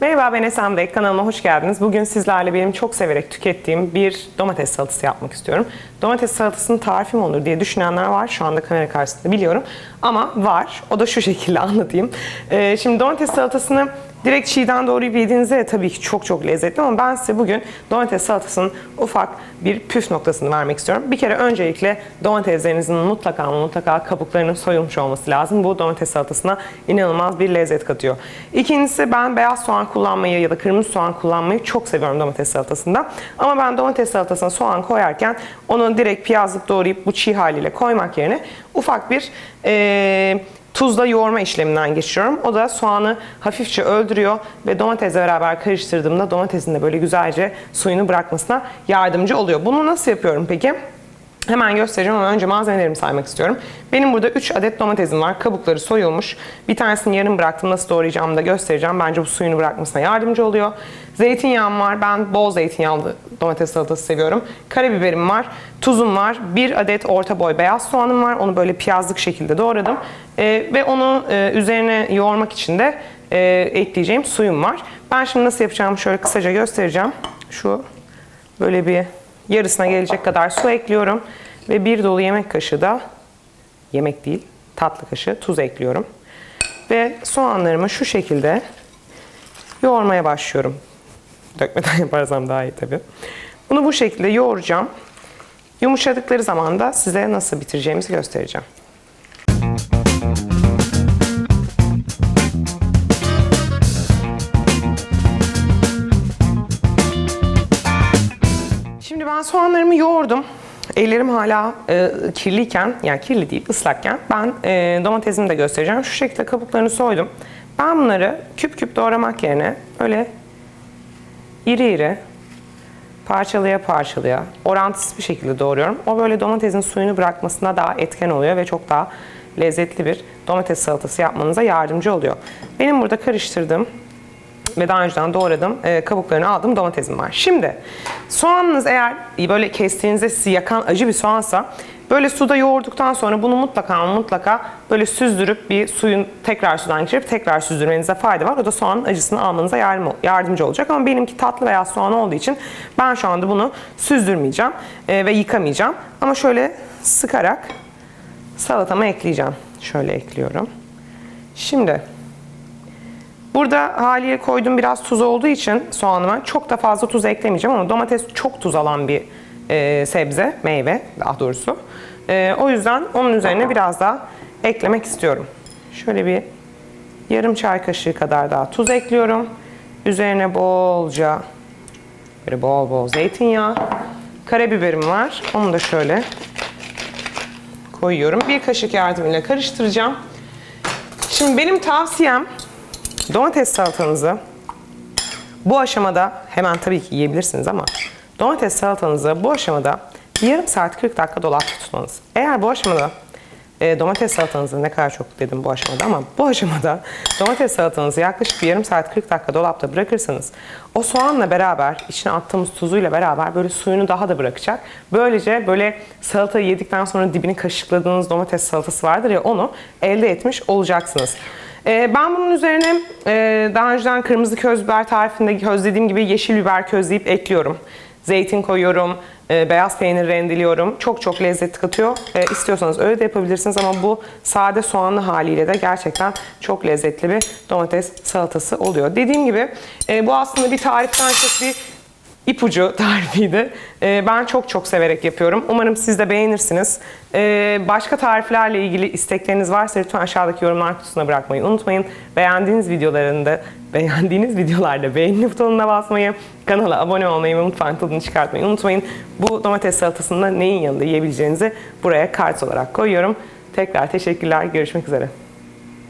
Merhaba ben Esen Bey, kanalıma hoş geldiniz. Bugün sizlerle benim çok severek tükettiğim bir domates salatası yapmak istiyorum. Domates salatasının tarifi mi olur diye düşünenler var. Şu anda kamera karşısında biliyorum. Ama var. O da şu şekilde anlatayım. Ee, şimdi domates salatasını direkt çiğden doğrayıp yediğinizde de tabii ki çok çok lezzetli ama ben size bugün domates salatasının ufak bir püf noktasını vermek istiyorum. Bir kere öncelikle domateslerinizin mutlaka ama mutlaka kabuklarının soyulmuş olması lazım. Bu domates salatasına inanılmaz bir lezzet katıyor. İkincisi ben beyaz soğan kullanmayı ya da kırmızı soğan kullanmayı çok seviyorum domates salatasında. Ama ben domates salatasına soğan koyarken onu direkt piyazlık doğrayıp bu çiğ haliyle koymak yerine ufak bir eee tuzla yoğurma işleminden geçiyorum. O da soğanı hafifçe öldürüyor ve domatesle beraber karıştırdığımda domatesin de böyle güzelce suyunu bırakmasına yardımcı oluyor. Bunu nasıl yapıyorum peki? Hemen göstereceğim ama önce malzemelerimi saymak istiyorum. Benim burada 3 adet domatesim var. Kabukları soyulmuş. Bir tanesini yarım bıraktım. Nasıl doğrayacağımı da göstereceğim. Bence bu suyunu bırakmasına yardımcı oluyor. Zeytinyağım var. Ben bol zeytinyağlı domates salatası seviyorum. Karabiberim var. Tuzum var. Bir adet orta boy beyaz soğanım var. Onu böyle piyazlık şekilde doğradım. Ee, ve onu e, üzerine yoğurmak için de e, ekleyeceğim suyum var. Ben şimdi nasıl yapacağımı şöyle kısaca göstereceğim. Şu böyle bir yarısına gelecek kadar su ekliyorum. Ve bir dolu yemek kaşığı da yemek değil tatlı kaşığı tuz ekliyorum. Ve soğanlarımı şu şekilde yoğurmaya başlıyorum. Dökmeden yaparsam daha iyi tabii. Bunu bu şekilde yoğuracağım. Yumuşadıkları zaman da size nasıl bitireceğimizi göstereceğim. Ben soğanlarımı yoğurdum. Ellerim hala e, kirliyken, yani kirli değil ıslakken ben e, domatesimi de göstereceğim. Şu şekilde kabuklarını soydum. Ben bunları küp küp doğramak yerine böyle iri iri parçalıya parçalıya orantısız bir şekilde doğruyorum. O böyle domatesin suyunu bırakmasına daha etken oluyor ve çok daha lezzetli bir domates salatası yapmanıza yardımcı oluyor. Benim burada karıştırdığım ve daha önceden doğradım. E, kabuklarını aldım. Domatesim var. Şimdi soğanınız eğer böyle kestiğinizde sizi yakan acı bir soğansa böyle suda yoğurduktan sonra bunu mutlaka mutlaka böyle süzdürüp bir suyun tekrar sudan geçirip tekrar süzdürmenize fayda var. O da soğanın acısını almanıza yardım, yardımcı olacak. Ama benimki tatlı veya soğan olduğu için ben şu anda bunu süzdürmeyeceğim e, ve yıkamayacağım. Ama şöyle sıkarak salatama ekleyeceğim. Şöyle ekliyorum. Şimdi Burada haliye koyduğum biraz tuz olduğu için soğanıma çok da fazla tuz eklemeyeceğim ama domates çok tuz alan bir e, sebze, meyve daha doğrusu. E, o yüzden onun üzerine biraz daha eklemek istiyorum. Şöyle bir yarım çay kaşığı kadar daha tuz ekliyorum. Üzerine bolca böyle bol bol zeytinyağı. Karabiberim var. Onu da şöyle koyuyorum. Bir kaşık yardımıyla karıştıracağım. Şimdi benim tavsiyem Domates salatanızı bu aşamada hemen tabii ki yiyebilirsiniz ama domates salatanızı bu aşamada yarım saat 40 dakika dolapta tutmanız. Eğer bu aşamada e, domates salatanızı ne kadar çok dedim bu aşamada ama bu aşamada domates salatanızı yaklaşık bir yarım saat 40 dakika dolapta bırakırsanız o soğanla beraber içine attığımız tuzuyla beraber böyle suyunu daha da bırakacak. Böylece böyle salatayı yedikten sonra dibini kaşıkladığınız domates salatası vardır ya onu elde etmiş olacaksınız. Ee, ben bunun üzerine e, daha önceden kırmızı köz biber tarifinde közlediğim gibi yeşil biber közleyip ekliyorum. Zeytin koyuyorum, e, beyaz peynir rendeliyorum. Çok çok lezzet katıyor. E, öyle de yapabilirsiniz ama bu sade soğanlı haliyle de gerçekten çok lezzetli bir domates salatası oluyor. Dediğim gibi e, bu aslında bir tariften çok bir ipucu tarifiydi. Ee, ben çok çok severek yapıyorum. Umarım siz de beğenirsiniz. Ee, başka tariflerle ilgili istekleriniz varsa lütfen aşağıdaki yorumlar kutusuna bırakmayı unutmayın. Beğendiğiniz videolarında, beğendiğiniz videolarda beğeni butonuna basmayı, kanala abone olmayı ve mutfağın tadını çıkartmayı unutmayın. Bu domates salatasında neyin yanında yiyebileceğinizi buraya kart olarak koyuyorum. Tekrar teşekkürler. Görüşmek üzere.